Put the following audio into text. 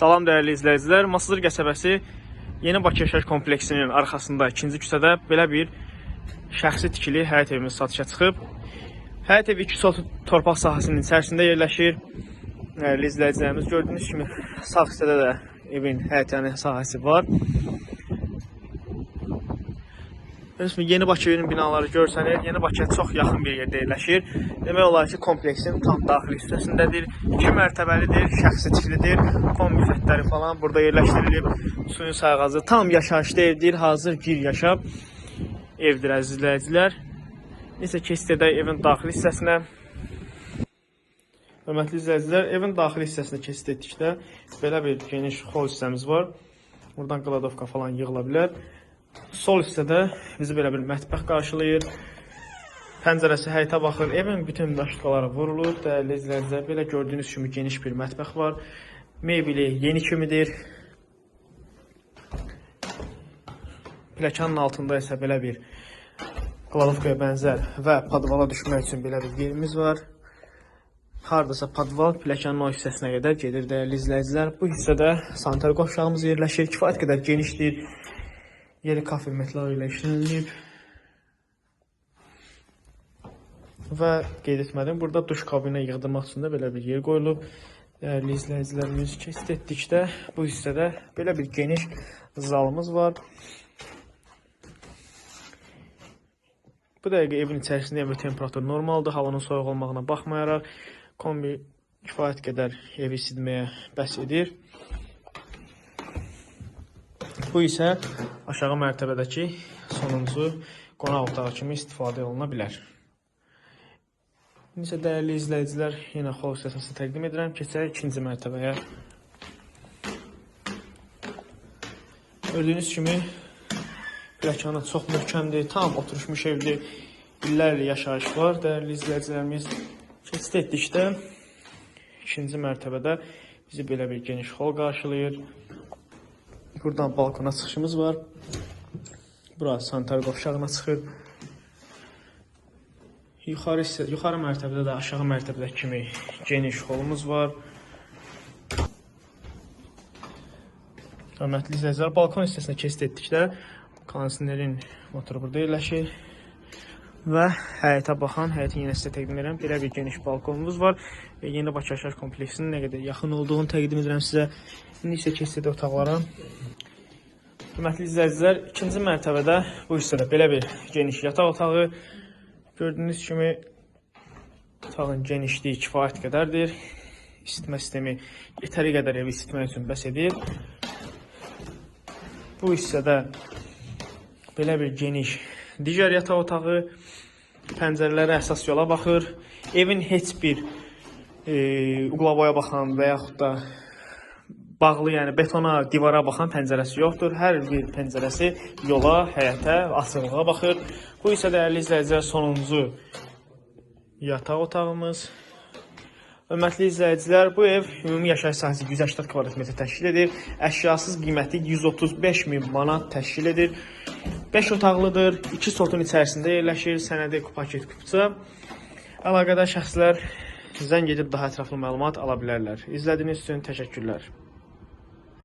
Salam dəyərli izləyicilər. Masızır qəsəbəsi Yeni Bakı Yaşayış kompleksinin arxasında ikinci küçədə belə bir şəxsi tikili həyət evimiz satışa çıxıb. Həyət evi 2 sot torpaq sahəsinin içərisində yerləşir. Dəyərli izləyicilərimiz gördüyünüz kimi sağ hissədə də evin həyətyanı sahəsi var. Resmi Yeni Bakı'nın binaları görsənir. Yeni Bakıya çox yaxın bir yerdə yerləşir. Demək olar ki, kompleksin tam daxili hissəsindədir. 2 mərtəbəlidir, şəxsi tikilidir. Kombi xəttləri falan burada yerləşdirilib. Suyun sayğacı tam yaşayışlı evdir. Hazır bir yaşab evdir əziz izləyicilər. Necə keçdik də evin daxili hissəsinə. Hörmətli izləyicilər, evin daxili hissəsinə keçid etdikdə belə bir geniş hol hissəmiz var. Buradan qladovka falan yığıla bilər. Sol hissədə bizi belə bir mətbəx qarşılayır. Pəncərəsi həyətə baxır. Evin bütün daşlıqları vurulub. Dəyərli izləyicilər, belə gördüyünüz kimi geniş bir mətbəx var. Mebeli yeni kimidir. Pləkanın altında isə belə bir qlanovkaya bənzər və padvala düşmək üçün belə bir yerimiz var. Hardasa padval pləkanın o hissəsinə qədər gedir dəyərli izləyicilər. Bu hissədə sanitar qovşağımız yerləşir. Kifayət qədər genişdir. Yeri kafe metları ilə işlənilib. Və qeyd etmədim, burada duş kabinə yığdırmaq üçün də belə bir yer qoyulub. Dəyərli izləyicilərimiz keçid etdikdə bu hissədə belə bir geniş zalımız var. Bu dəqiqə evin içərisində evin temperaturu normaldır. Havanın soyuq olmağına baxmayaraq kombi kifayət qədər evi isidməyə bəs edir. Bu isə aşağı mərtəbədəki sonuncu qonaq otağı kimi istifadə oluna bilər. İndi isə dəyərli izləyicilər, yenə xol hissəsini təqdim edirəm. Keçək ikinci mərtəbəyə. Gördüyünüz kimi Pləkanı çox möhkəmdir, tam oturmuş evdir. İllərlə yaşayış var. Dəyərli izləyicilərimiz, keçid etdikdə ikinci mərtəbədə bizi belə bir geniş hol qarşılayır. Buradan balkona çıxışımız var. Bura sanitar qovşağına çıxır. Yuxarı hissə, yuxarı mərtəbədə də aşağı mərtəbədə kimi geniş holumuz var. Hörmətli izləyicilər, balkon hissəsinə keçid etdikdə kondisionerin motoru burada yerləşir. Və həyətə baxan, həyətin yenə sizə təqdim edirəm. Belə bir geniş balkonumuz var və yeni Bakı yaşayış kompleksinin nə qədər yaxın olduğunu təqdim edirəm sizə. İndi isə keçid otaqlara. Hörmətli izləyicilər, ikinci mərtəbədə bu hissədə belə bir geniş yataq otağı. Gördüyünüz kimi otağın genişliyi kifayət qədərdir. İsitmə sistemi yetəri qədər evi isitmək üçün bəs edir. Bu hissədə belə bir geniş digər yataq otağı pəncərələri əsas yola baxır. Evin heç bir e, uqlavoya baxan və yaxud da bağlı, yəni betona, divara baxan pəncərəsi yoxdur. Hər bir pəncərəsi yola, həyətə, açıqlığa baxır. Bu isə dəyərli izləyicilər sonuncu yataq otağımız. Hörmətli izləyicilər, bu ev ümumi yaşayış sahəsi 180 kvadrat metr təşkil edir. Əşyasız qiyməti 135 min manat təşkil edir. 5 otaqlıdır, 2 sotun içərisində yerləşir, sənədi paket kupça. Əlaqədar şəxslər zəng edib daha ətraflı məlumat ala bilərlər. İzlədiyiniz üçün təşəkkürlər.